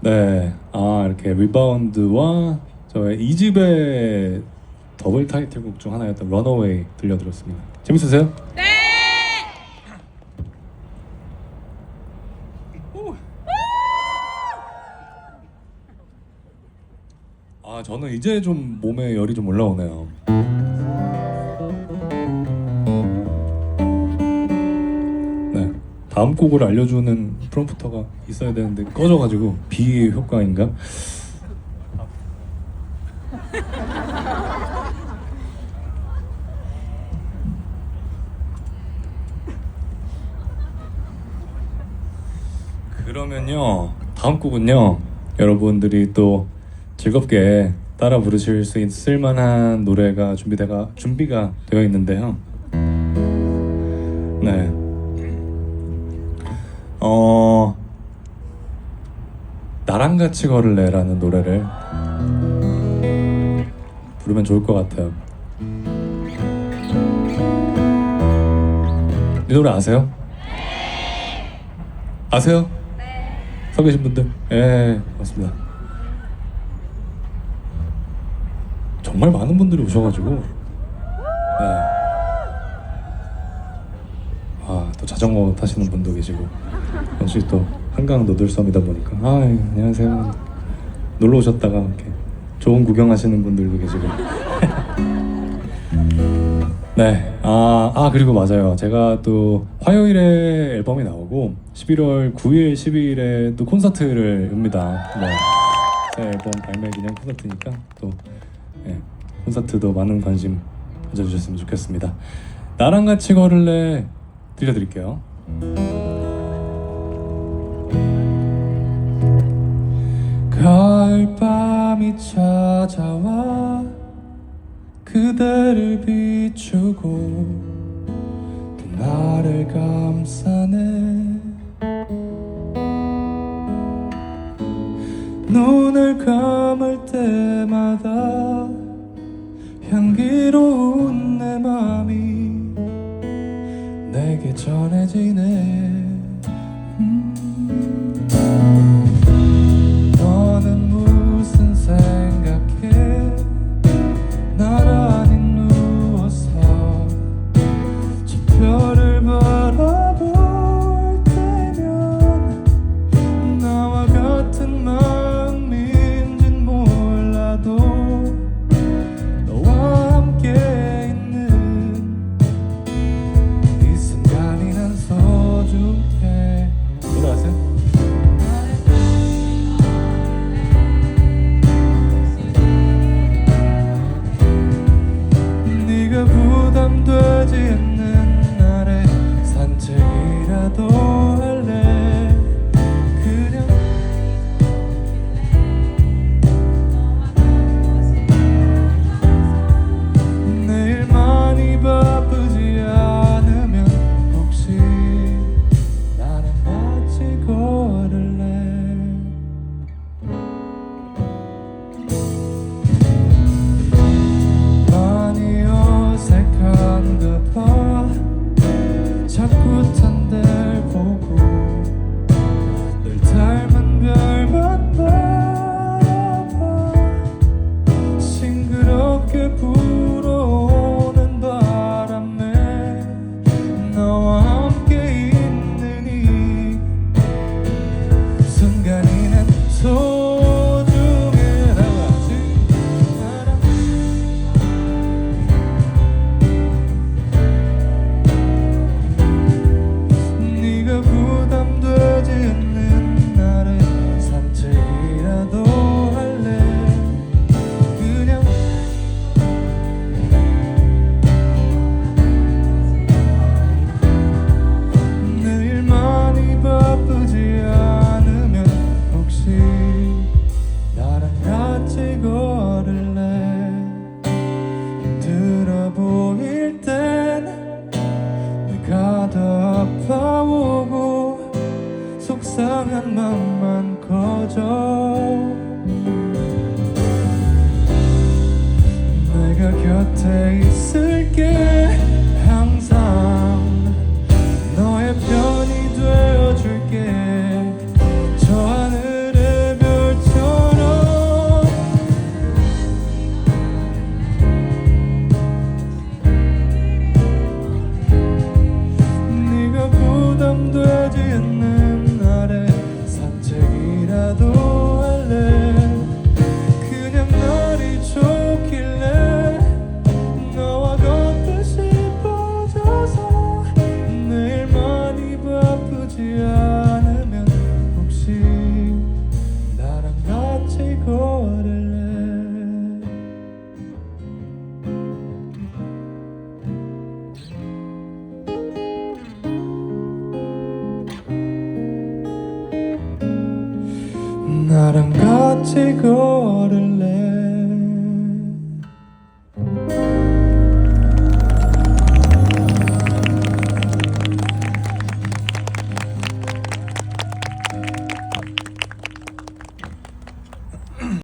네, 아 이렇게 리바운드와 저의 이 집의 더블 타이틀곡 중 하나였던 런어웨이 들려드렸습니다. 재밌으세요? 네. 아 저는 이제 좀 몸에 열이 좀 올라오네요. 다음 곡을 알려주는 프롬프터가 있어야 되는데 꺼져가지고 비 효과인가? 그러면요 다음 곡은요 여러분들이 또 즐겁게 따라 부르실 수 있을 만한 노래가 준비가 준비가 되어 있는데요. 네. 어 나랑 같이 걸을래라는 노래를 부르면 좋을 것 같아요. 이 노래 아세요? 아세요? 서 계신 분들? 예, 맞습니다. 정말 많은 분들이 오셔가지고, 네. 아, 또 자전거 타시는 분도 계시고, 역시 또 한강 노들섬이다 보니까, 아, 안녕하세요. 놀러 오셨다가 이렇게 좋은 구경하시는 분들도 계시고. 네. 아, 아, 그리고 맞아요. 제가 또 화요일에 앨범이 나오고 11월 9일, 10일에 또 콘서트를 엽니다. 네. 새 앨범 발매 기념 콘서트니까 또 네, 콘서트도 많은 관심 가져주셨으면 좋겠습니다. 나랑 같이 걸을래 들려드릴게요. 가을 밤이 찾아와 그대를 비추고 또 나를 감싸네 눈을 감을 때마다 향기로운 속상한 맘만 커져. 내가 곁에 있을게 나랑 같이 걸을래